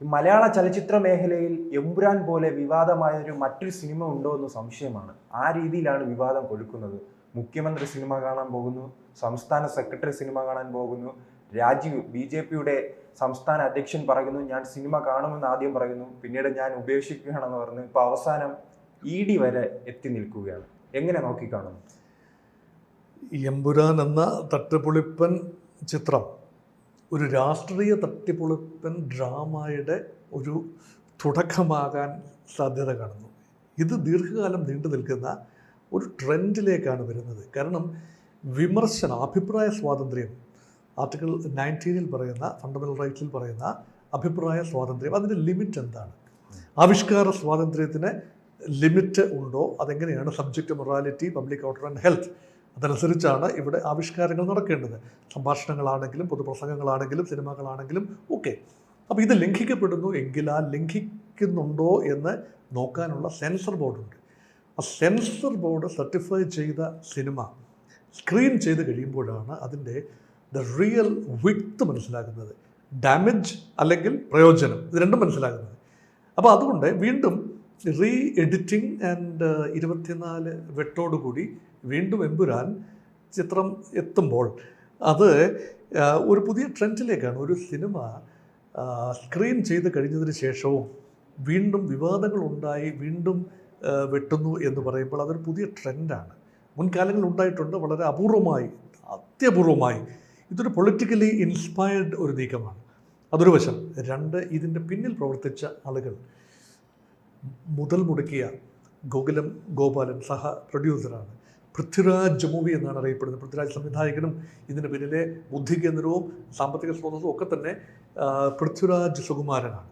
മലയാള ചലച്ചിത്ര മേഖലയിൽ എമ്പുരാൻ പോലെ വിവാദമായ ഒരു മറ്റൊരു സിനിമ ഉണ്ടോ എന്ന് സംശയമാണ്. ആ രീതിയിലാണ് വിവാദം കൊടുക്കുന്നത് മുഖ്യമന്ത്രി സിനിമ കാണാൻ പോകുന്നു സംസ്ഥാന സെക്രട്ടറി സിനിമ കാണാൻ പോകുന്നു രാജീവ് ബി ജെ പിയുടെ സംസ്ഥാന അധ്യക്ഷൻ പറയുന്നു ഞാൻ സിനിമ കാണുമെന്ന് ആദ്യം പറയുന്നു പിന്നീട് ഞാൻ ഉപേക്ഷിക്കുകയാണെന്ന് പറഞ്ഞു ഇപ്പൊ അവസാനം ഇ ഡി വരെ എത്തി നിൽക്കുകയാണ്. എങ്ങനെ നോക്കിക്കാണുന്നു എമ്പുരാൻ എന്ന തട്ടുപൊളിപ്പൻ ചിത്രം ഒരു രാഷ്ട്രീയ തട്ടിപ്പൊളിപ്പൻ ഡ്രാമയുടെ ഒരു തുടക്കമാകാൻ സാധ്യത കാണുന്നു. ഇത് ദീർഘകാലം നീണ്ടു നിൽക്കുന്ന ഒരു ട്രെൻഡിലേക്കാണ് വരുന്നത്. കാരണം വിമർശനം അഭിപ്രായ സ്വാതന്ത്ര്യം ആർട്ടിക്കിൾ നയന്റീനിൽ പറയുന്ന ഫണ്ടമെന്റൽ റൈറ്റ്സിൽ പറയുന്ന അഭിപ്രായ സ്വാതന്ത്ര്യം അതിന്റെ ലിമിറ്റ് എന്താണ്? ആവിഷ്കാര സ്വാതന്ത്ര്യത്തിന് ലിമിറ്റ് ഉണ്ടോ? അതെങ്ങനെയാണ്? Subject morality public order and health. അതനുസരിച്ചാണ് ഇവിടെ ആവിഷ്കാരങ്ങൾ നടക്കേണ്ടത്. സംഭാഷണങ്ങളാണെങ്കിലും പൊതുപ്രസംഗങ്ങളാണെങ്കിലും സിനിമകളാണെങ്കിലും ഒക്കെ. അപ്പോൾ ഇത് ലംഘിക്കപ്പെടുന്നു എങ്കിൽ ആ ലംഘിക്കുന്നുണ്ടോ എന്ന് നോക്കാനുള്ള സെൻസർ ബോർഡുണ്ട്. ആ സെൻസർ ബോർഡ് സർട്ടിഫൈ ചെയ്ത സിനിമ സ്ക്രീൻ ചെയ്ത് കഴിയുമ്പോഴാണ് അതിന്റെ ദ റിയൽ വിത്ത് മനസ്സിലാക്കുന്നത് ഡാമേജ് അല്ലെങ്കിൽ പ്രയോജനം. ഇത് രണ്ടും മനസ്സിലാകുന്നത്. അപ്പോൾ അതുകൊണ്ട് വീണ്ടും റീ എഡിറ്റിംഗ് ആൻഡ് ഇരുപത്തിനാല് വെട്ടോടുകൂടി വീണ്ടും എമ്പുരാൻ ചിത്രം എത്തുമ്പോൾ അത് ഒരു പുതിയ ട്രെൻഡിലേക്കാണ്. ഒരു സിനിമ സ്ക്രീൻ ചെയ്ത് കഴിഞ്ഞതിന് ശേഷവും വീണ്ടും വിവാദങ്ങൾ ഉണ്ടായി വീണ്ടും വെട്ടുന്നു എന്ന് പറയുമ്പോൾ അതൊരു പുതിയ ട്രെൻഡാണ്. മുൻകാലങ്ങളിൽ ഉണ്ടായിട്ടുണ്ട് വളരെ അപൂർവമായി അത്യപൂർവമായി. ഇതൊരു പൊളിറ്റിക്കലി ഇൻസ്പയർഡ് ഒരു നീക്കമാണ്. അതൊരു വശം. രണ്ട് ഇതിന്റെ പിന്നിൽ പ്രവർത്തിച്ച ആളുകൾ മുതൽ മുടക്കിയ ഗോകുലം ഗോപാലൻ സഹ പ്രൊഡ്യൂസറാണ്. പൃഥ്വിരാജ് മൂവി എന്നാണ് അറിയപ്പെടുന്നത്. പൃഥ്വിരാജ് സംവിധായകനും ഇതിന് പിന്നിലെ ബുദ്ധി കേന്ദ്രവും സാമ്പത്തിക സ്രോതസ്സും ഒക്കെ തന്നെ പൃഥ്വിരാജ് സുകുമാരനാണ്.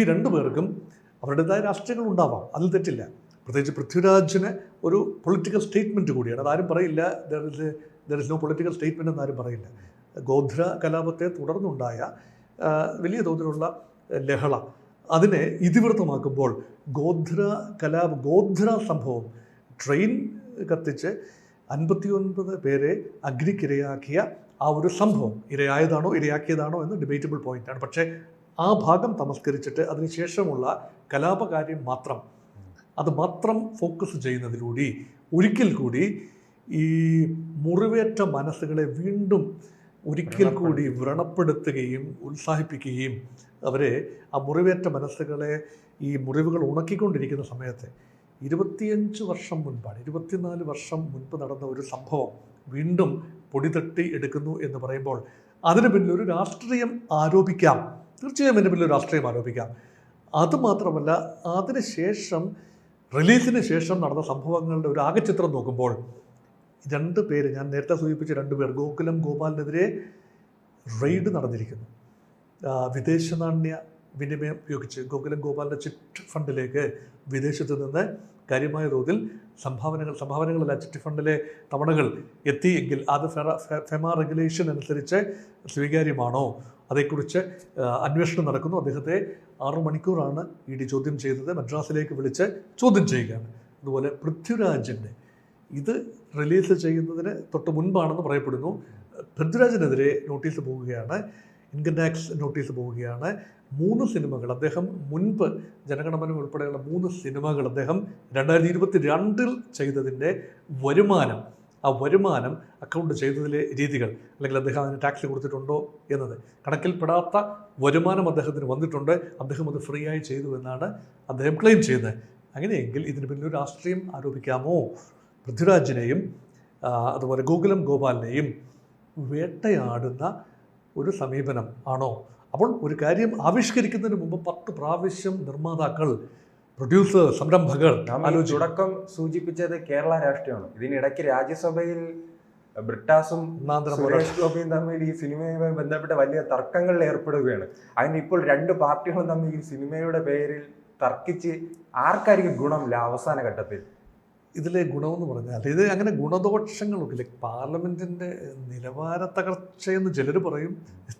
ഈ രണ്ടു പേർക്കും അവരുടേതായ രാഷ്ട്രീയങ്ങൾ ഉണ്ടാവാം. അതിൽ തെറ്റില്ല. പ്രത്യേകിച്ച് പൃഥ്വിരാജിന് ഒരു പൊളിറ്റിക്കൽ സ്റ്റേറ്റ്മെന്റ് കൂടിയാണ്. അതാരും പറയില്ല there is there is no political statement എന്നാരും പറയില്ല. ഗോധ്ര കലാപത്തെ തുടർന്നുണ്ടായ വലിയ തോതിലുള്ള ലഹള അതിനെ ഇതിവൃത്തമാക്കുമ്പോൾ ഗോധ്ര കലാപ ഗോധ്ര സംഭവം ട്രെയിൻ കത്തിച്ച് അൻപത്തിയൊൻപത് പേരെ അഗ്നിക്കിരയാക്കിയ ആ ഒരു സംഭവം ഇരയായതാണോ ഇരയാക്കിയതാണോ എന്ന് ഡിബേറ്റബിൾ പോയിന്റാണ് പക്ഷേ ആ ഭാഗം തമസ്കരിച്ചിട്ട് അതിനുശേഷമുള്ള കലാപകാര്യം മാത്രം അത് മാത്രം ഫോക്കസ് ചെയ്യുന്നതിലൂടെ ഒരിക്കൽ കൂടി ഈ മുറിവേറ്റ മനസ്സുകളെ വീണ്ടും ഒരിക്കൽ കൂടി വ്രണപ്പെടുത്തുകയും ഉത്സാഹിപ്പിക്കുകയും അവരെ ആ മുറിവേറ്റ മനസ്സുകളെ ഈ മുറിവുകൾ ഉണക്കിക്കൊണ്ടിരിക്കുന്ന സമയത്ത് ഇരുപത്തിയഞ്ച് വർഷം മുൻപാണ് ഇരുപത്തിനാല് വർഷം മുൻപ് നടന്ന ഒരു സംഭവം വീണ്ടും പൊടിതട്ടി എടുക്കുന്നു എന്ന് പറയുമ്പോൾ അതിന് പിന്നിൽ ഒരു രാഷ്ട്രീയം ആരോപിക്കാം. തീർച്ചയായും അതിന് പിന്നിൽ രാഷ്ട്രീയം ആരോപിക്കാം. അതുമാത്രമല്ല അതിന് ശേഷം റിലീസിന് ശേഷം നടന്ന സംഭവങ്ങളുടെ ഒരു ആകെ ചിത്രം നോക്കുമ്പോൾ രണ്ട് പേര് ഞാൻ നേരത്തെ സൂചിപ്പിച്ച രണ്ട് പേർ ഗോകുലം ഗോപാലിനെതിരെ റെയ്ഡ് നടന്നിരിക്കുന്നു. ആ, വിദേശ നാണ്യ വിനിമയം ഉപയോഗിച്ച് ഗോകുലം ഗോപാലിന്റെ ചിറ്റ് ഫണ്ടിലേക്ക് വിദേശത്ത് നിന്ന് കാര്യമായ തോതിൽ സംഭാവനകൾ സംഭാവനകളല്ല ചിറ്റ് ഫണ്ടിലെ തവണകൾ എത്തിയെങ്കിൽ അത് ഫെമ റെഗുലേഷൻ അനുസരിച്ച് സ്വീകാര്യമാണോ? അതേക്കുറിച്ച് അന്വേഷണം നടക്കുന്നു. അദ്ദേഹത്തെ ആറു മണിക്കൂറാണ് ഇ ഡി ചോദ്യം ചെയ്തത്. മദ്രാസിലേക്ക് വിളിച്ച് ചോദ്യം ചെയ്യുകയാണ്. അതുപോലെ പൃഥ്വിരാജിന്റെ ഇത് റിലീസ് ചെയ്യുന്നതിന് തൊട്ട് മുൻപാണെന്ന് പറയപ്പെടുന്നു. പൃഥ്വിരാജിനെതിരെ നോട്ടീസ് പോവുകയാണ് ഇൻകം ടാക്സ് നോട്ടീസ് പോവുകയാണ്. മൂന്ന് സിനിമകൾ അദ്ദേഹം മുൻപ് ജനഗണമനം ഉൾപ്പെടെയുള്ള മൂന്ന് സിനിമകൾ അദ്ദേഹം രണ്ടായിരത്തി ഇരുപത്തി രണ്ടിൽ ചെയ്തതിന്റെ വരുമാനം ആ വരുമാനം അക്കൗണ്ട് ചെയ്തതിലെ രീതികൾ അല്ലെങ്കിൽ അദ്ദേഹം അതിന് ടാക്സ് കൊടുത്തിട്ടുണ്ടോ എന്നത്. കണക്കിൽപ്പെടാത്ത വരുമാനം അദ്ദേഹത്തിന് വന്നിട്ടുണ്ട്. അദ്ദേഹം അത് ഫ്രീ ആയി ചെയ്തു എന്നാണ് അദ്ദേഹം ക്ലെയിം ചെയ്യുന്നത്. അങ്ങനെയെങ്കിൽ ഇതിന് പിന്നിൽ രാഷ്ട്രീയം ആരോപിക്കാമോ? പൃഥ്വിരാജിനെയും അതുപോലെ ഗോകുലം ഗോപാലിനെയും വേട്ടയാടുന്ന ഒരു സമീപനം ആണോ? അപ്പോൾ ഒരു കാര്യം ആവിഷ്കരിക്കുന്നതിന് മുമ്പ് പത്ത് പ്രാവശ്യം നിർമ്മാതാക്കൾ പ്രൊഡ്യൂസർ സംരംഭകർ തുടക്കം സൂചിപ്പിച്ചത് കേരള രാഷ്ട്രീയമാണ്. ഇതിനിടയ്ക്ക് രാജ്യസഭയിൽ ബ്രിട്ടാസും സുരേഷ് ഗോപിയും തമ്മിൽ ഈ സിനിമയുമായി ബന്ധപ്പെട്ട വലിയ തർക്കങ്ങളിൽ ഏർപ്പെടുകയാണ്. അതിന് ഇപ്പോൾ രണ്ട് പാർട്ടികളും തമ്മിൽ ഈ സിനിമയുടെ പേരിൽ തർക്കിച്ച് ആർക്കായിരിക്കും ഗുണമില്ല അവസാന ഘട്ടത്തിൽ? ഇതിലെ ഗുണമെന്ന് പറഞ്ഞാൽ ഇത് അങ്ങനെ ഗുണദോഷങ്ങളൊക്കെ ലൈക്ക് പാർലമെന്റിന്റെ നിലവാര തകർച്ചയെന്ന് ചിലർ പറയും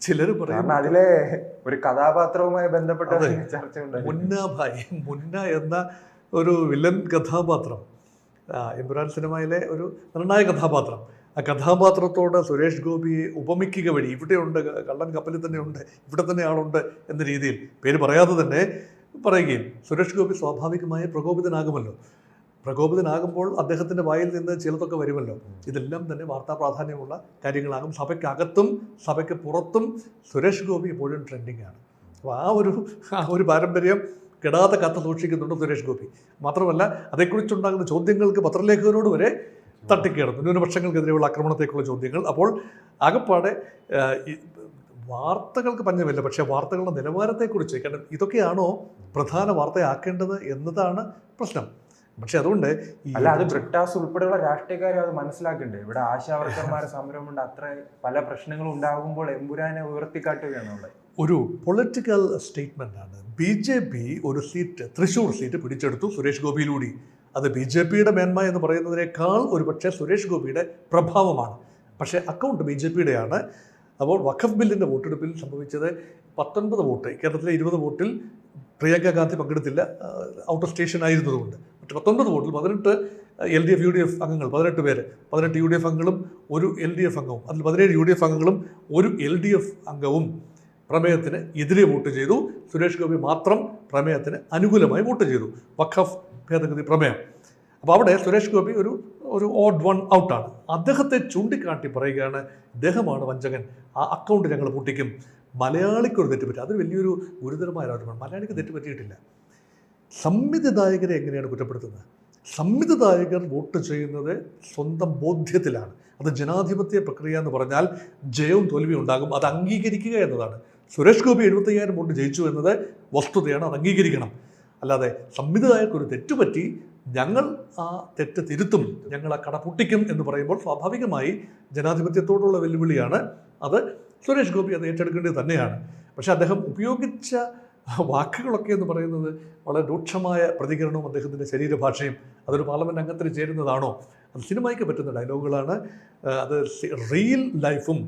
ചിലർ പറയും. അതിലെ ഒരു കഥാപാത്രവുമായി ബന്ധപ്പെട്ട മുന്ന ഭായി മുന്ന എന്ന ഒരു വില്ലൻ കഥാപാത്രം. എമ്പുരാൻ സിനിമയിലെ ഒരു നിർണായക കഥാപാത്രം. ആ കഥാപാത്രത്തോട് സുരേഷ് ഗോപിയെ ഉപമിക്കുക വഴി ഇവിടെയുണ്ട് കള്ളൻ കപ്പലിൽ തന്നെ ഉണ്ട് ഇവിടെ തന്നെ ആളുണ്ട് എന്ന രീതിയിൽ പേര് പറയാതെ തന്നെ പറയുകയും സുരേഷ് ഗോപി സ്വാഭാവികമായി പ്രകോപിതനാകുമല്ലോ. പ്രകോപിതനാകുമ്പോൾ അദ്ദേഹത്തിന്റെ വായിൽ നിന്ന് ചിലതൊക്കെ വരുമല്ലോ. ഇതെല്ലാം തന്നെ വാർത്താ പ്രാധാന്യമുള്ള കാര്യങ്ങളാകും. സഭയ്ക്കകത്തും സഭയ്ക്ക് പുറത്തും സുരേഷ് ഗോപി ഇപ്പോഴും ട്രെൻഡിങ് ആണ്. അപ്പോൾ ആ ഒരു ആ ഒരു പാരമ്പര്യം കെടാതെ കത്ത് സൂക്ഷിക്കുന്നുണ്ട് സുരേഷ് ഗോപി. മാത്രമല്ല അതേക്കുറിച്ചുണ്ടാകുന്ന ചോദ്യങ്ങൾക്ക് പത്രലേഖകരോട് വരെ തട്ടിക്കയറുന്നു ന്യൂനപക്ഷങ്ങൾക്കെതിരെയുള്ള ആക്രമണത്തേക്കുള്ള ചോദ്യങ്ങൾ. അപ്പോൾ ആകപ്പാടെ ഈ വാർത്തകൾക്ക് പഞ്ഞമില്ല. പക്ഷേ വാർത്തകളുടെ നിലവാരത്തെക്കുറിച്ച് കാരണം ഇതൊക്കെയാണോ പ്രധാന വാർത്തയാക്കേണ്ടത് എന്നതാണ് പ്രശ്നം. പക്ഷെ അതുകൊണ്ട് അല്ല അത് ബ്രിട്ടാസ് ഉൾപ്പെടെയുള്ള രാഷ്ട്രീയക്കാരെ അത് മനസ്സിലാക്കണ്ടേ? ഇവിടെ ആശാവർക്കർമാരെ സമരം കൊണ്ട് അത്ര പല പ്രശ്നങ്ങളും ഉണ്ടാകുമ്പോൾ എമ്പുരാനെ ഉയർത്തിക്കാട്ടുകയാണ് അവിടെ. ഒരു പൊളിറ്റിക്കൽ സ്റ്റേറ്റ്മെന്റ് ആണ്. ബി ജെ പി ഒരു സീറ്റ് തൃശ്ശൂർ സീറ്റ് പിടിച്ചെടുത്തു സുരേഷ് ഗോപിയിലൂടെ. അത് ബി ജെ പിയുടെ മേന്മ എന്ന് പറയുന്നതിനേക്കാൾ ഒരു പക്ഷേ സുരേഷ് ഗോപിയുടെ പ്രഭാവമാണ്. പക്ഷേ അക്കൗണ്ട് ബി ജെ പിയുടെയാണ്. അപ്പോൾ വഖഫ് ബില്ലിന്റെ വോട്ടെടുപ്പിൽ സംഭവിച്ചത് പത്തൊൻപത് വോട്ട് കേരളത്തിലെ ഇരുപത് വോട്ടിൽ പ്രിയങ്ക ഗാന്ധി പങ്കെടുത്തില്ല ഔട്ട് ഓഫ് സ്റ്റേഷൻ ആയിരുന്നതുകൊണ്ട്. മറ്റ് പത്തൊൻപത് വോട്ടിൽ പതിനെട്ട് L D F U D F അംഗങ്ങൾ പതിനെട്ട് പേര്. പതിനെട്ട് യു ഡി എഫ് അംഗങ്ങളും ഒരു എൽ ഡി എഫ് അംഗവും. അതിൽ പതിനേഴ് യു ഡി എഫ് അംഗങ്ങളും ഒരു എൽ ഡി എഫ് അംഗവും പ്രമേയത്തിന് എതിരെ വോട്ട് ചെയ്തു. സുരേഷ് ഗോപി മാത്രം പ്രമേയത്തിന് അനുകൂലമായി വോട്ട് ചെയ്തു. വഖഫ് ഭേദഗതി പ്രമേയം. അപ്പോൾ അവിടെ സുരേഷ് ഗോപി ഒരു ഒരു ഓഡ് വൺ ഔട്ടാണ്. അദ്ദേഹത്തെ ചൂണ്ടിക്കാട്ടി പറയുകയാണ് ഇദ്ദേഹമാണ് വഞ്ചകൻ. ആ അക്കൗണ്ട് ഞങ്ങൾ പൂട്ടിക്കും. മലയാളിക്കൊരു തെറ്റ് പറ്റി അതൊരു വലിയൊരു ഗുരുതരമായ ആരോപണമാണ് മലയാളിക്ക് തെറ്റ് പറ്റിയിട്ടില്ല സംവിധായകരെ എങ്ങനെയാണ് കുറ്റപ്പെടുത്തുന്നത്? സംവിധായകർ വോട്ട് ചെയ്യുന്നത് സ്വന്തം ബോധ്യത്തിലാണ്. അത് ജനാധിപത്യ പ്രക്രിയ എന്ന് പറഞ്ഞാൽ ജയവും തോൽവിയും ഉണ്ടാകും. അത് അംഗീകരിക്കുക എന്നതാണ്. സുരേഷ് ഗോപി എഴുപത്തയ്യായിരം വോട്ട് ജയിച്ചു എന്നത് വസ്തുതയാണ്. അത് അംഗീകരിക്കണം. അല്ലാതെ സംവിധായകർക്കൊരു തെറ്റുപറ്റി ഞങ്ങൾ ആ തെറ്റ് തിരുത്തും ഞങ്ങൾ ആ കട പൊട്ടിക്കും എന്ന് പറയുമ്പോൾ സ്വാഭാവികമായി ജനാധിപത്യത്തോടുള്ള വെല്ലുവിളിയാണ് അത്. സുരേഷ് ഗോപി അത് ഏറ്റെടുക്കേണ്ടത് തന്നെയാണ്. പക്ഷേ അദ്ദേഹം ഉപയോഗിച്ച വാക്കുകളൊക്കെ എന്ന് പറയുന്നത് വളരെ രൂക്ഷമായ പ്രതികരണവും അദ്ദേഹത്തിന്റെ ശരീരഭാഷയും അതൊരു പാർലമെന്റ് അംഗത്തിന് ചേരുന്നതാണോ? അത് സിനിമയ്ക്ക് പറ്റുന്ന ഡയലോഗുകളാണ്. അത് റിയൽ ലൈഫും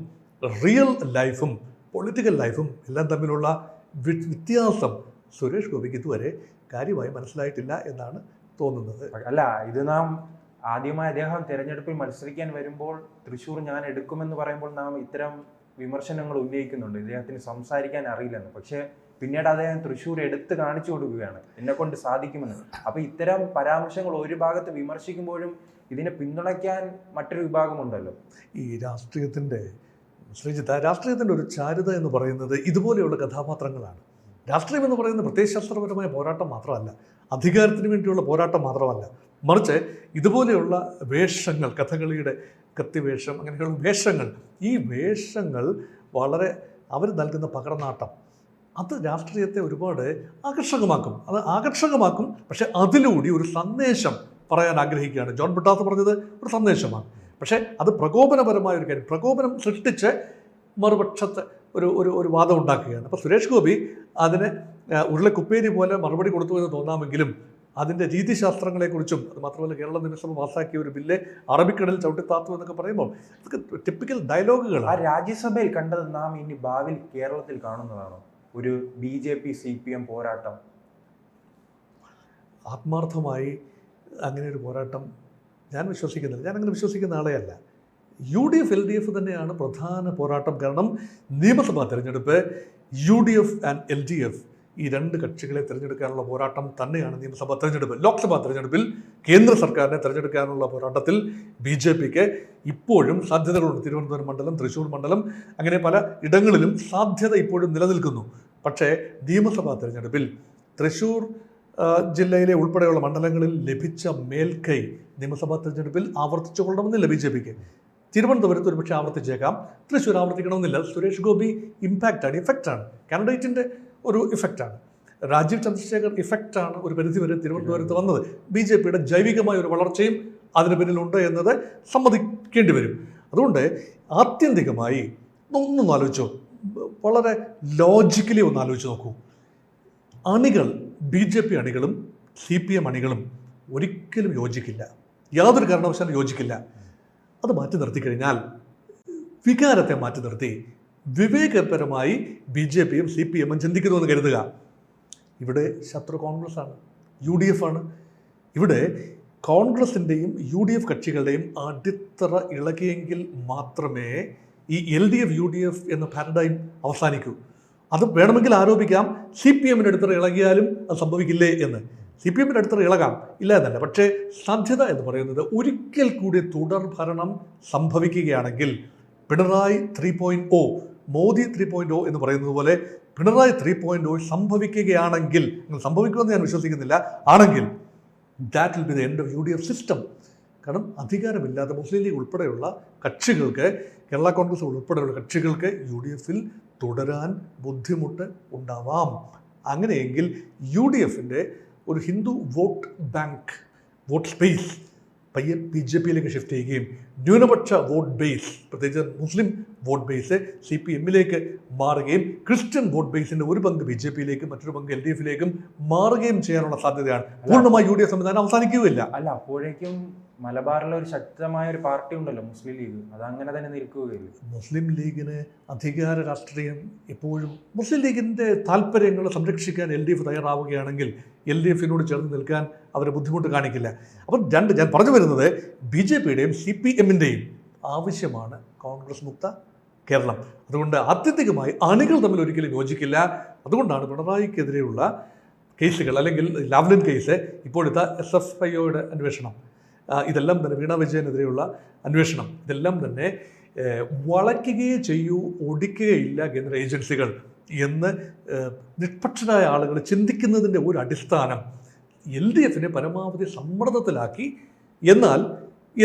റിയൽ ലൈഫും പൊളിറ്റിക്കൽ ലൈഫും എല്ലാം തമ്മിലുള്ള വ്യത്യാസം സുരേഷ് ഗോപിക്ക് ഇതുവരെ കാര്യമായി മനസ്സിലായിട്ടില്ല എന്നാണ് തോന്നുന്നത്. അല്ല ഇത് നാം ആദ്യമായി അദ്ദേഹം തിരഞ്ഞെടുപ്പിൽ മത്സരിക്കാൻ വരുമ്പോൾ തൃശ്ശൂർ ഞാൻ എടുക്കുമെന്ന് പറയുമ്പോൾ നാം ഇത്തരം വിമർശനങ്ങൾ ഉന്നയിക്കുന്നുണ്ട്. ഇദ്ദേഹത്തിന് സംസാരിക്കാൻ അറിയില്ലെന്ന്. പക്ഷേ പിന്നീട് അദ്ദേഹം തൃശ്ശൂർ എടുത്ത് കാണിച്ചു കൊടുക്കുകയാണ്. എന്നെ കൊണ്ട് സാധിക്കുമെന്ന്. അപ്പൊ ഇത്തരം പരാമർശങ്ങൾ ഒരു ഭാഗത്ത് വിമർശിക്കുമ്പോഴും ഇതിനെ പിന്തുണയ്ക്കാൻ മറ്റൊരു വിഭാഗമുണ്ടല്ലോ. ഈ രാഷ്ട്രീയത്തിന്റെ ശ്രീജിത്ത് രാഷ്ട്രീയത്തിന്റെ ഒരു ചാരുത എന്ന് പറയുന്നത് ഇതുപോലെയുള്ള കഥാപാത്രങ്ങളാണ്. രാഷ്ട്രീയം എന്ന് പറയുന്നത് പ്രത്യയശാസ്ത്രപരമായ പോരാട്ടം മാത്രമല്ല അധികാരത്തിന് വേണ്ടിയുള്ള പോരാട്ടം മാത്രമല്ല. മറിച്ച് ഇതുപോലെയുള്ള വേഷങ്ങൾ കഥകളിയുടെ കത്തിവേഷം അങ്ങനെയുള്ള വേഷങ്ങൾ ഈ വേഷങ്ങൾ വളരെ അവർ നൽകുന്ന പകർനാട്ടം അത് രാഷ്ട്രീയത്തെ ഒരുപാട് ആകർഷകമാക്കും. അത് ആകർഷകമാക്കും പക്ഷേ അതിലൂടെ ഒരു സന്ദേശം പറയാൻ ആഗ്രഹിക്കുകയാണ്. ജോൺ ബിട്ടാസ് പറഞ്ഞത് ഒരു സന്ദേശമാണ്. പക്ഷേ അത് പ്രകോപനപരമായ ഒരു കാര്യം. പ്രകോപനം സൃഷ്ടിച്ച് മറുപക്ഷത്ത് ഒരു ഒരു ഒരു വാദം ഉണ്ടാക്കുകയാണ്. അപ്പോൾ സുരേഷ് ഗോപി അതിന് ഉരുളക്കുപ്പേരി പോലെ മറുപടി കൊടുത്തു എന്ന് തോന്നാമെങ്കിലും അതിന്റെ രീതിശാസ്ത്രങ്ങളെക്കുറിച്ചും അത് മാത്രമല്ല കേരള നിയമസഭ പാസ്സാക്കിയ ഒരു ബില്ല് അറബിക്കടലിൽ ചവിട്ടിത്താത്തു എന്നൊക്കെ പറയുമ്പോൾ ഇതൊക്കെ ടിപ്പിക്കൽ ആ രാജ്യസഭയിൽ കണ്ടത് നാം ഇനി ഭാവിയിൽ കേരളത്തിൽ കാണുന്നതാണോ? ഒരു B J P C P M പോരാട്ടം. ആത്മാർത്ഥമായി അങ്ങനെ ഒരു പോരാട്ടം ഞാൻ വിശ്വസിക്കുന്നില്ല. ഞാൻ അങ്ങനെ വിശ്വസിക്കുന്ന ആളെയല്ല U D F L D F തന്നെയാണ് പ്രധാന പോരാട്ടം. കാരണം നിയമസഭാ തെരഞ്ഞെടുപ്പ് U D F and L D F ഈ രണ്ട് കക്ഷികളെ തിരഞ്ഞെടുക്കാനുള്ള പോരാട്ടം തന്നെയാണ് നിയമസഭാ തെരഞ്ഞെടുപ്പ്. ലോക്സഭാ തിരഞ്ഞെടുപ്പിൽ കേന്ദ്ര സർക്കാരിനെ തിരഞ്ഞെടുക്കാനുള്ള പോരാട്ടത്തിൽ ബി ജെ പിക്ക് ഇപ്പോഴും സാധ്യതകളുണ്ട്. തിരുവനന്തപുരം മണ്ഡലം തൃശ്ശൂർ മണ്ഡലം അങ്ങനെ പല ഇടങ്ങളിലും സാധ്യത ഇപ്പോഴും നിലനിൽക്കുന്നു. പക്ഷേ നിയമസഭാ തെരഞ്ഞെടുപ്പിൽ തൃശൂർ ജില്ലയിലെ ഉൾപ്പെടെയുള്ള മണ്ഡലങ്ങളിൽ ലഭിച്ച മേൽക്കൈ നിയമസഭാ തെരഞ്ഞെടുപ്പിൽ ആവർത്തിച്ചു കൊള്ളണമെന്നില്ല ബി ജെ പിക്ക്. തിരുവനന്തപുരത്ത് ഒരുപക്ഷെ ആവർത്തിച്ചേക്കാം. തൃശ്ശൂർ ആവർത്തിക്കണമെന്നില്ല. സുരേഷ് ഗോപി ഇമ്പാക്റ്റാണ് ഇഫക്റ്റാണ്. കാൻഡിഡേറ്റിന്റെ ഒരു ഇഫക്റ്റാണ്. രാജീവ് ചന്ദ്രശേഖർ ഇഫക്റ്റാണ് ഒരു പരിധിവരെ തിരുവനന്തപുരത്ത് വന്നത്. ബി ജെ പിയുടെ ജൈവികമായ ഒരു വളർച്ചയും അതിന് പിന്നിലുണ്ട് എന്നത് സമ്മതിക്കേണ്ടി വരും. അതുകൊണ്ട് ആത്യന്തികമായി ഒന്നും ആലോചിച്ചോ. വളരെ ലോജിക്കലി ഒന്ന് ആലോചിച്ച് നോക്കൂ. അണികൾ ബി ജെ പി അണികളും സി പി എം അണികളും ഒരിക്കലും യോജിക്കില്ല. യാതൊരു കാരണവശാലും യോജിക്കില്ല. അത് മാറ്റി നിർത്തി കഴിഞ്ഞാൽ വികാരത്തെ മാറ്റി നിർത്തി വിവേകപരമായി ബി ജെ പിയും സി പി എമ്മും ചിന്തിക്കുന്നുവെന്ന് കരുതുക. ഇവിടെ ശത്രു കോൺഗ്രസ് ആണ് യു ഡി എഫ് ആണ്. ഇവിടെ കോൺഗ്രസിന്റെയും യു ഡി എഫ് കക്ഷികളുടെയും അടിത്തറ ഇളകിയെങ്കിൽ മാത്രമേ ഈ L D F U D F എന്ന പാരഡൈം അവസാനിക്കൂ. അത് വേണമെങ്കിൽ ആരോപിക്കാം സി പി എമ്മിന്റെ അടുത്തറ ഇളകിയാലും അത് സംഭവിക്കില്ലേ എന്ന്. സി പി എമ്മിന്റെ അടുത്തറ ഇളകാം ഇല്ല എന്നല്ല. പക്ഷേ സാധ്യത എന്ന് പറയുന്നത് ഒരിക്കൽ കൂടി തുടർ ഭരണം സംഭവിക്കുകയാണെങ്കിൽ Pinarayi three point O Modi three point O എന്ന് പറയുന്നത് പോലെ പിണറായി ത്രീ പോയിന്റ് ഒ സംഭവിക്കുകയാണെങ്കിൽ നിങ്ങൾ സംഭവിക്കുമെന്ന് ഞാൻ വിശ്വസിക്കുന്നില്ല ആണെങ്കിൽ that will be the end of U D F system കാരണം അധികാരമില്ലാത്ത മുസ്ലിം ലീഗ് ഉൾപ്പെടെയുള്ള കക്ഷികൾക്ക് കേരള കോൺഗ്രസ് ഉൾപ്പെടെയുള്ള കക്ഷികൾക്ക് യു ഡി എഫിൽ തുടരാൻ ബുദ്ധിമുട്ട് ഉണ്ടാവാം. അങ്ങനെയെങ്കിൽ യു ഡി എഫിന്റെ ഒരു Hindu vote bank vote space പയ്യെ ബി ജെ പിയിലേക്ക് ഷിഫ്റ്റ് ചെയ്യുകയും ന്യൂനപക്ഷ വോട്ട് ബേസ് പ്രത്യേകിച്ച് Muslim vote base C P എമ്മിലേക്ക് മാറുകയും ക്രിസ്ത്യൻ വോട്ട് ബേസിന്റെ ഒരു പങ്ക് ബി ജെ പിയിലേക്കും മറ്റൊരു പങ്ക് എൽ ഡി എഫിലേക്കും മാറുകയും ചെയ്യാനുള്ള സാധ്യതയാണ്. പൂർണമായി യു ഡി എഫ് സംവിധാനം അവസാനിക്കുകയില്ല. അല്ല അപ്പോഴേക്കും മലബാറിലെ ഒരു ശക്തമായ ഒരു പാർട്ടി ഉണ്ടല്ലോ മുസ്ലിം ലീഗ്. അത് അങ്ങനെ തന്നെ നിൽക്കുകയില്ല മുസ്ലിം ലീഗിന് അധികാര രാഷ്ട്രീയം എപ്പോഴും മുസ്ലിം ലീഗിന്റെ താല്പര്യങ്ങൾ സംരക്ഷിക്കാൻ എൽ ഡി എഫ് തയ്യാറാവുകയാണെങ്കിൽ എൽ ഡി എഫിനോട് ചേർന്ന് നിൽക്കാൻ അവർ ബുദ്ധിമുട്ട് കാണിക്കില്ല. അപ്പം രണ്ട് ഞാൻ പറഞ്ഞു വരുന്നത് ബി ജെ പിയുടെയും സി പി എമ്മിന്റെയും ആവശ്യമാണ് കോൺഗ്രസ് മുക്ത കേരളം. അതുകൊണ്ട് ആത്യന്തികമായി അണികൾ തമ്മിൽ ഒരിക്കലും യോജിക്കില്ല. അതുകൊണ്ടാണ് പിണറായിക്കെതിരെയുള്ള കേസുകൾ അല്ലെങ്കിൽ ലാവ്ലിൻ കേസ് ഇപ്പോഴത്തെ എസ് എഫ് ഐയുടെ അന്വേഷണം. ആ, ഇതെല്ലാം തന്നെ വീണ വിജയനെതിരെയുള്ള അന്വേഷണം. ഇതെല്ലാം തന്നെ വളയ്ക്കുകയേ ചെയ്യൂ ഒടിക്കുകയില്ല കേന്ദ്ര ഏജൻസികൾ എന്ന് നിഷ്പക്ഷരായ ആളുകൾ ചിന്തിക്കുന്നതിന്റെ ഒരു അടിസ്ഥാനം എൽ ഡി എഫിനെ പരമാവധി സമ്മർദ്ദത്തിലാക്കി. എന്നാൽ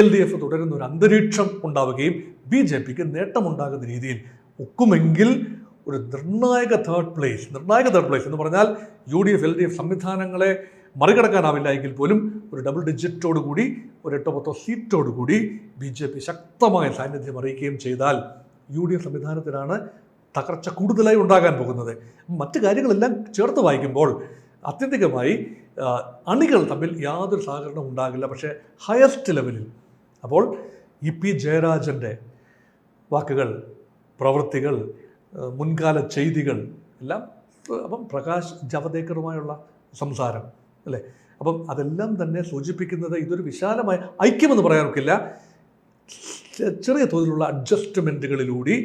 എൽ ഡി എഫ് തുടരുന്ന ഒരു അന്തരീക്ഷം ഉണ്ടാവുകയും ബി ജെ പിക്ക് നേട്ടമുണ്ടാകുന്ന രീതിയിൽ ഒക്കുമെങ്കിൽ ഒരു നിർണായക തേർഡ് പ്ലേസ് നിർണായക തേർഡ് പ്ലേസ് എന്ന് പറഞ്ഞാൽ U D F L D F സംവിധാനങ്ങളെ മറികടക്കാനാവില്ല എങ്കിൽ പോലും ഒരു ഡബിൾ ഡിജിറ്റോട് കൂടി ഒരു എട്ടോ പത്തോ സീറ്റോട് കൂടി ബി ജെ പി ശക്തമായ സാന്നിധ്യം അറിയിക്കുകയും ചെയ്താൽ യു ഡി എഫ് സംവിധാനത്തിനാണ് തകർച്ച കൂടുതലായി ഉണ്ടാകാൻ പോകുന്നത്. മറ്റു കാര്യങ്ങളെല്ലാം ചേർത്ത് വായിക്കുമ്പോൾ അത്യന്തികമായി അണികൾ തമ്മിൽ യാതൊരു സഹകരണവും ഉണ്ടാകില്ല. പക്ഷേ ഹയസ്റ്റ് ലെവലിൽ അപ്പോൾ ഇ പി ജയരാജന്റെ വാക്കുകൾ പ്രവൃത്തികൾ മുൻകാല ചെയ്തികൾ എല്ലാം അപ്പം പ്രകാശ് ജവദേക്കറുമായുള്ള സംസാരം അല്ലേ? അപ്പം അതെല്ലാം തന്നെ സൂചിപ്പിക്കുന്നത് ഇതൊരു വിശാലമായ ഐക്യമെന്ന് പറയാനൊക്കില്ല. ചെറിയ തോതിലുള്ള അഡ്ജസ്റ്റ്മെന്റുകളിലൂടി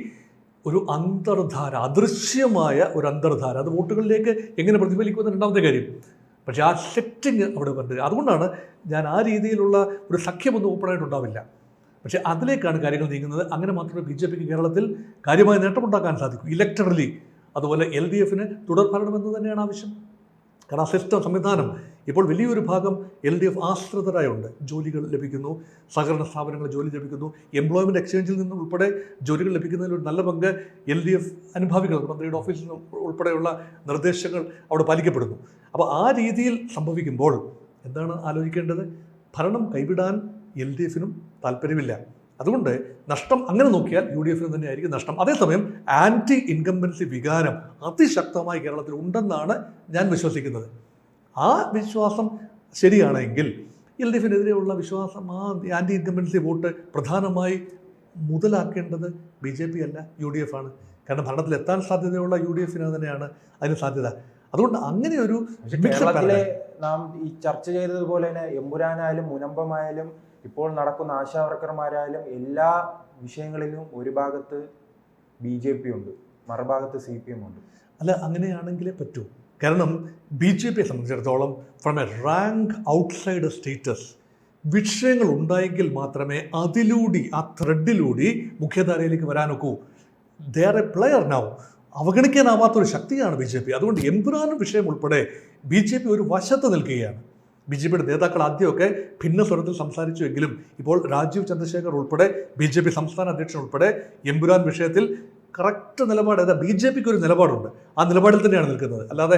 ഒരു അന്തർധാര അദൃശ്യമായ ഒരു അന്തർധാര. അത് വോട്ടുകളിലേക്ക് എങ്ങനെ പ്രതിഫലിക്കുമെന്ന് രണ്ടാമത്തെ കാര്യം. പക്ഷേ ആ സെറ്റിങ് അവിടെ വന്നത്. അതുകൊണ്ടാണ് ഞാൻ ആ രീതിയിലുള്ള ഒരു സഖ്യമൊന്നും ഓപ്പണായിട്ടുണ്ടാവില്ല പക്ഷേ അതിലേക്കാണ് കാര്യങ്ങൾ നീങ്ങുന്നത്. അങ്ങനെ മാത്രമേ ബി ജെ പിക്ക് കേരളത്തിൽ കാര്യമായ നേട്ടമുണ്ടാക്കാൻ സാധിക്കൂ. ഇലക്ടറലി അതുപോലെ എൽ ഡി എഫിന് തുടർ ഭരണമെന്ന് തന്നെയാണ് ആവശ്യം. കാരണം ആ സിസ്റ്റം സംവിധാനം ഇപ്പോൾ വലിയൊരു ഭാഗം എൽ ഡി എഫ് ആശ്രിതരായുണ്ട്. ജോലികൾ ലഭിക്കുന്നു സഹകരണ സ്ഥാപനങ്ങൾ ജോലി ലഭിക്കുന്നു എംപ്ലോയ്മെന്റ് എക്സ്ചേഞ്ചിൽ നിന്നും ഉൾപ്പെടെ ജോലികൾ ലഭിക്കുന്നതിൽ ഒരു നല്ല പങ്ക് എൽ ഡി എഫ് അനുഭാവികൾ മന്ത്രിയുടെ ഓഫീസിൽ ഉൾപ്പെടെയുള്ള നിർദ്ദേശങ്ങൾ അവിടെ പാലിക്കപ്പെടുന്നു. അപ്പോൾ ആ രീതിയിൽ സംഭവിക്കുമ്പോൾ എന്താണ് ആലോചിക്കേണ്ടത്? ഭരണം കൈവിടാൻ എൽ ഡി എഫിനും താല്പര്യമില്ല. അതുകൊണ്ട് നഷ്ടം അങ്ങനെ നോക്കിയാൽ യു ഡി എഫിന് തന്നെയായിരിക്കും നഷ്ടം. അതേസമയം ആന്റി ഇൻകംബൻസി വികാരം അതിശക്തമായി കേരളത്തിൽ ഉണ്ടെന്നാണ് ഞാൻ വിശ്വസിക്കുന്നത്. ആ വിശ്വാസം ശരിയാണെങ്കിൽ എൽ ഡി എഫിനെതിരെയുള്ള വിശ്വാസം ആ ആന്റി ഇൻകമ്പൻസി വോട്ട് പ്രധാനമായി മുതലാക്കേണ്ടത് ബി ജെ പി അല്ല യു ഡി എഫ് ആണ്. കാരണം ഭരണത്തിൽ എത്താൻ സാധ്യതയുള്ള യു ഡി എഫിന് തന്നെയാണ് അതിന് സാധ്യത. അതുകൊണ്ട് അങ്ങനെ ഒരു കേരളത്തിലെ നാം ഈ ചർച്ച ചെയ്തതുപോലെ തന്നെ എമ്പുരാനായാലും മുനമ്പമായാലും ഇപ്പോൾ നടക്കുന്ന ആശാവർക്കർമാരായാലും എല്ലാ വിഷയങ്ങളിലും ഒരു ഭാഗത്ത് ബി ജെ പി ഉണ്ട് മറുഭാഗത്ത് സി പി എം ഉണ്ട്. അല്ല അങ്ങനെയാണെങ്കിലേ പറ്റൂ. കാരണം ബി ജെ പിയെ സംബന്ധിച്ചിടത്തോളം from a rank outside status വിഷയങ്ങൾ ഉണ്ടായെങ്കിൽ മാത്രമേ അതിലൂടെ ആ ത്രെഡിലൂടെ മുഖ്യധാരയിലേക്ക് വരാനൊക്കൂ. ദർ എ പ്ലെയർ നൗ അവഗണിക്കാനാവാത്തൊരു ശക്തിയാണ് ബി ജെ പി. അതുകൊണ്ട് എംപുരാനും വിഷയം ഉൾപ്പെടെ ബി ജെ പി ഒരു വശത്ത് നിൽക്കുകയാണ്. ബി ജെ പിയുടെ നേതാക്കൾ ആദ്യമൊക്കെ ഭിന്ന സ്വരത്തിൽ സംസാരിച്ചുവെങ്കിലും ഇപ്പോൾ രാജീവ് ചന്ദ്രശേഖർ ഉൾപ്പെടെ ബി ജെ പി സംസ്ഥാന അധ്യക്ഷൻ ഉൾപ്പെടെ എമ്പുരാൻ വിഷയത്തിൽ കറക്റ്റ് നിലപാട് അതായത് ബി ജെ പിക്ക് ഒരു നിലപാടുണ്ട്. ആ നിലപാടിൽ തന്നെയാണ് നിൽക്കുന്നത്. അല്ലാതെ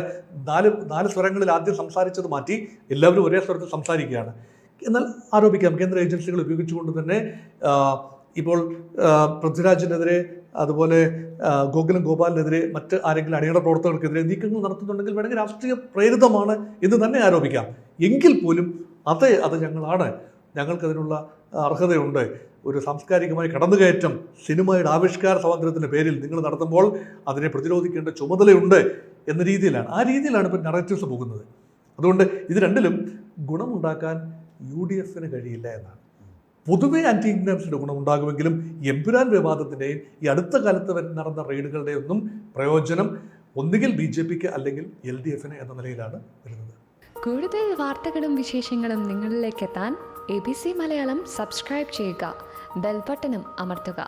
നാല് നാല് സ്വരങ്ങളിൽ ആദ്യം സംസാരിച്ചത് മാറ്റി എല്ലാവരും ഒരേ സ്വരത്തിൽ സംസാരിക്കുകയാണ്. എന്നാൽ ആരോപിക്കാം കേന്ദ്ര ഏജൻസികൾ ഉപയോഗിച്ചുകൊണ്ട് തന്നെ ഇപ്പോൾ പൃഥ്വിരാജിനെതിരെ അതുപോലെ ഗോകുലം ഗോപാലിനെതിരെ മറ്റ് ആരെങ്കിലും അണിയറ പ്രവർത്തകർക്കെതിരെ നീക്കങ്ങൾ നടത്തുന്നുണ്ടെങ്കിൽ വേണമെങ്കിൽ രാഷ്ട്രീയ പ്രേരിതമാണ് എന്ന് തന്നെ ആരോപിക്കാം. എങ്കിൽ പോലും അതെ അത് ഞങ്ങളാണ്. ഞങ്ങൾക്കതിനുള്ള അർഹതയുണ്ട്. ഒരു സാംസ്കാരികമായ കടന്നുകയറ്റം സിനിമയുടെ ആവിഷ്കാര സ്വാതന്ത്ര്യത്തിന്റെ പേരിൽ നിങ്ങൾ നടത്തുമ്പോൾ അതിനെ പ്രതിരോധിക്കേണ്ട ചുമതലയുണ്ട് എന്ന രീതിയിലാണ്. ആ രീതിയിലാണ് ഇപ്പോൾ നറേറ്റീവ്സ് പോകുന്നത്. അതുകൊണ്ട് ഇത് രണ്ടിലും ഗുണമുണ്ടാക്കാൻ യു ഡി എഫിന് കഴിയില്ല എന്നാണ്. പൊതുവേ ആന്റി ഇഗ്നൻസിന്റെ ഗുണമുണ്ടാകുമെങ്കിലും എമ്പുരാൻ വിവാദത്തിന്റെയും ഈ അടുത്ത കാലത്ത് നടന്ന റെയ്ഡുകളുടെയും ഒന്നും പ്രയോജനം ഒന്നുകിൽ ബി ജെ പിക്ക് അല്ലെങ്കിൽ എൽ ഡി എഫിന് എന്ന നിലയിലാണ് വരുന്നത്. കൂടുതൽ വാർത്തകളും വിശേഷങ്ങളും നിങ്ങളിലേക്ക് എത്താൻ A B C Malayalam subscribe ചെയ്യുക. ബെൽബട്ടനും അമർത്തുക